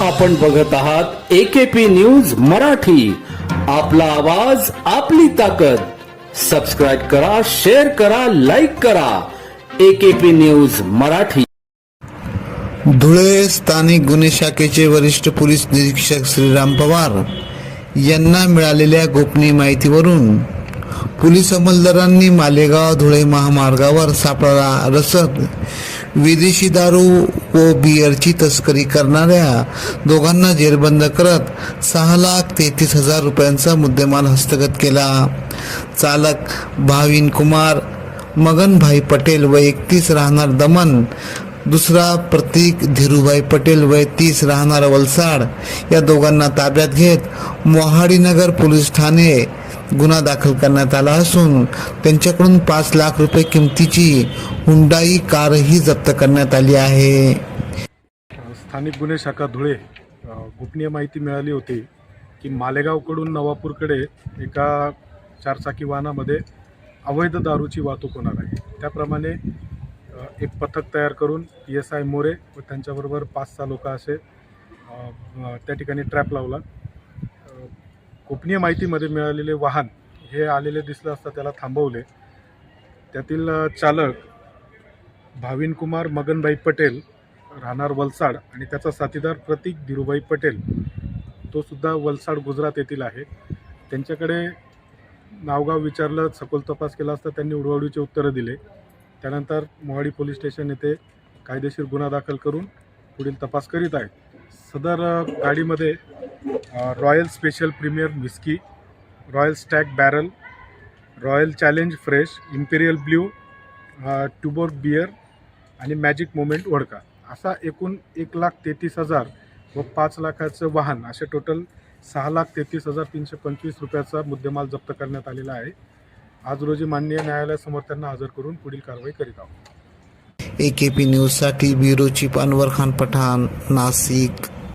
आपण बघत आहात एकेपी न्यूज मराठी. आपला आवाज आपली ताकद. सबस्क्राईब करा शेअर करा लाईक करा. AKP news Marathi. धुळे स्थानिक गुन्हे शाखेचे वरिष्ठ पोलीस निरीक्षक श्रीराम पवार यांना मिळालेल्या गोपनीय माहितीवरून पोलीस अंमलदारांनी मालेगाव धुळे महामार्गावर सापळा रसद. विदेशी दारू व बियरची तस्करी करणाऱ्या दोघांना जेरबंद करत सहा लाख तेहतीस हजार रुपयांचा मुद्देमाल हस्तगत केला. चालक भाविन कुमार मगनभाई पटेल व एकतीस राहणार दमन दुसरा प्रतीक धीरूभाई पटेल वय तीस राहणार वलसाड. या दोघांना ताब्यात घेत मोहाडीनगर पोलीस ठाणे गुन्हा दाखल करण्यात आला असून त्यांच्याकडून पाच लाख रुपये किमतीची हुंडाई कारही जप्त करण्यात आली आहे. स्थानिक गुन्हे शाखा धुळे गोपनीय माहिती मिळाली होती की मालेगावकडून नवापूरकडे एका चारचाकी वाहनामध्ये अवैध दारूची वाहतूक होणार आहे. त्याप्रमाणे एक पथक तयार करून पी एस आय मोरे व त्यांच्याबरोबर पाच सहा लोक असे त्या ठिकाणी ट्रॅप लावला. गोपनीय माहितीमध्ये मिळालेले वाहन हे आलेले दिसलं असता त्याला थांबवले. त्यातील चालक भाविनकुमार मगनभाई पटेल राहणार वलसाड आणि त्याचा साथीदार प्रतीक धीरूभाई पटेल तो सुद्धा वलसाड गुजरात येथील आहे. त्यांच्याकडे नावगाव विचारलं सखोल तपास केला असता त्यांनी उडवाडीचे उत्तरं दिले. त्यानंतर मोहाडी पोलीस स्टेशन येथे कायदेशीर गुन्हा दाखल करून पुढील तपास करीत आहेत. सदर गाडीमध्ये Royal Special Premier whisky Royal Stag barrel Royal Challenge fresh Imperial Blue Tuborg beer आणि मॅजिक मोमेंट वडका. असा एकूण एक लाख तेहतीस हजार व पाच लाखाचं वाहन असे टोटल सहा लाख तेहतीस हजार तीनशे पंचवीस रुपयाचा मुद्देमाल जप्त करण्यात आलेला आहे. आज रोजी माननीय न्यायालयासमोर त्यांना हजर करून पुढील कारवाई करीत आहोत. ए के पी न्यूजसाठी ब्युरो चीफ अनवर खान पठाण नाशिक.